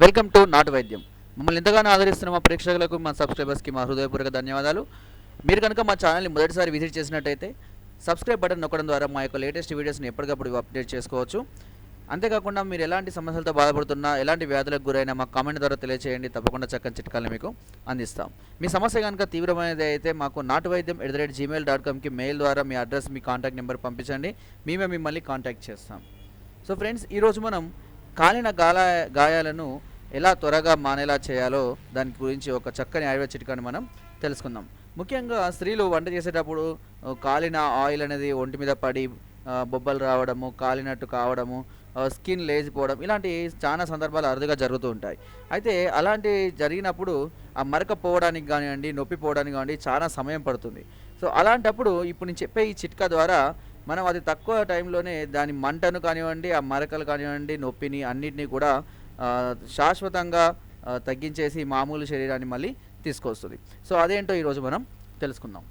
Welcome to నాటు వైద్యం మమ్మల్ని ఎంతగానో ఆదరిస్తున్న మా ప్రేక్షకులకు మా సబ్స్క్రైబర్స్కి మా హృదయపూర్వక ధన్యవాదాలు. మీరు కనుక మా ఛానల్ని మొదటిసారి విజిట్ చేసినట్టయితే సబ్స్క్రైబ్ బటన్ నొక్కడం ద్వారా మా యొక్క లేటెస్ట్ వీడియోస్ని ఎప్పటికప్పుడు అప్డేట్ చేసుకోవచ్చు. అంతేకాకుండా మీరు ఎలాంటి సమస్యలతో బాధపడుతున్నా ఎలాంటి వ్యాధులకు గురైనా మా కామెంట్ ద్వారా తెలియజేయండి తప్పకుండా చక్కని చిట్కాలను మీకు అందిస్తాం. మీ సమస్య కనుక తీవ్రమైనది అయితే మాకు నాటు వైద్యం at the rate Gmail dot కామ్కి mail ద్వారా మీ అడ్రస్ మీ కాంటాక్ట్ నెంబర్ పంపించండి. మేమే మిమ్మల్ని కాంటాక్ట్ చేస్తాం. సో ఫ్రెండ్స్ ఈరోజు మనం కాలిన గాల గాయాలను ఎలా త్వరగా మానేలా చేయాలో దాని గురించి ఒక చక్కని ఆయుర్వేద చిట్కాని మనం తెలుసుకుందాం. ముఖ్యంగా స్త్రీలు వంట చేసేటప్పుడు కాలిన ఆయిల్ అనేది ఒంటి మీద పడి బొబ్బలు రావడము కాలినట్టు కావడము స్కిన్ లేచిపోవడం ఇలాంటి చాలా సందర్భాలు అరుదుగా జరుగుతూ ఉంటాయి. అయితే అలాంటి జరిగినప్పుడు ఆ మరక పోవడానికి కానివ్వండి నొప్పి పోవడానికి కానివ్వండి చాలా సమయం పడుతుంది. సో అలాంటప్పుడు ఇప్పుడు నేను చెప్పే ఈ చిట్కా ద్వారా మనం అది తక్కువ టైంలోనే దాని మంటను కానివ్వండి ఆ మరకలు కానివ్వండి నొప్పిని అన్నిటినీ కూడా శాశ్వతంగా తగ్గించేసి మామూలు శరీరాన్ని మళ్ళీ తీసుకొస్తుంది. సో అదేంటో ఈరోజు మనం తెలుసుకుందాం.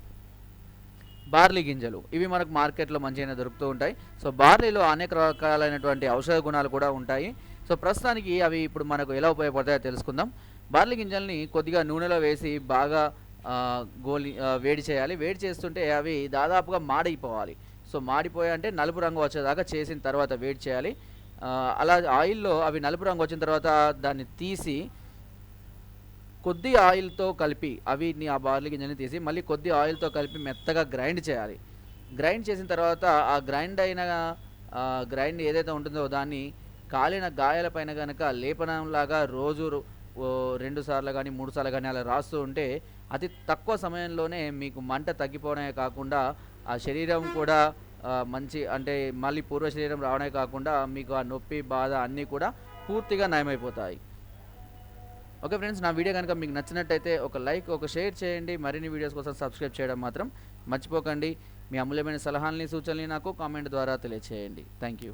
బార్లీ గింజలు ఇవి మనకు మార్కెట్లో మంచిగా దొరుకుతూ ఉంటాయి. సో బార్లీలో అనేక రకాలైనటువంటి ఔషధ గుణాలు కూడా ఉంటాయి. సో ప్రస్తుతానికి అవి ఇప్పుడు మనకు ఎలా ఉపయోగపడతాయో తెలుసుకుందాం. బార్లీ గింజల్ని కొద్దిగా నూనెలో వేసి బాగా గోలి వేడి చేయాలి. వేడి చేస్తుంటే అవి దాదాపుగా మాడైపోవాలి. సో మాడిపోయి అంటే నలుపు రంగు వచ్చేదాకా చేసిన తర్వాత వెయిట్ చేయాలి. అలా ఆయిల్లో అవి నలుపు రంగు వచ్చిన తర్వాత దాన్ని తీసి కొద్ది ఆయిల్తో కలిపి అవిని ఆ బార్లీ గింజని తీసి మళ్ళీ కొద్ది ఆయిల్తో కలిపి మెత్తగా గ్రైండ్ చేయాలి. గ్రైండ్ చేసిన తర్వాత ఆ గ్రైండ్ అయిన గ్రైండ్ ఏదైతే ఉంటుందో దాన్ని కాలిన గాయాలపైన కనుక లేపనంలాగా రోజు రెండు సార్లు కానీ మూడు సార్లు కానీ అలా రాస్తూ ఉంటే అతి తక్కువ సమయంలోనే మీకు మంట తగ్గిపోవడమే కాకుండా ఆ శరీరం కూడా మంచి అంటే మళ్ళీ పూర్వ శరీరం రావడమే కాకుండా మీకు ఆ నొప్పి బాధ అన్నీ కూడా పూర్తిగా నయమైపోతాయి. ఓకే ఫ్రెండ్స్ నా వీడియో కనుక మీకు నచ్చినట్టయితే ఒక లైక్ ఒక షేర్ చేయండి. మరిన్ని వీడియోస్ కోసం సబ్స్క్రైబ్ చేయడం మాత్రం మర్చిపోకండి. మీ అమూల్యమైన సలహాలని సూచనలు నాకు కామెంట్ ద్వారా తెలియచేయండి. Thank you.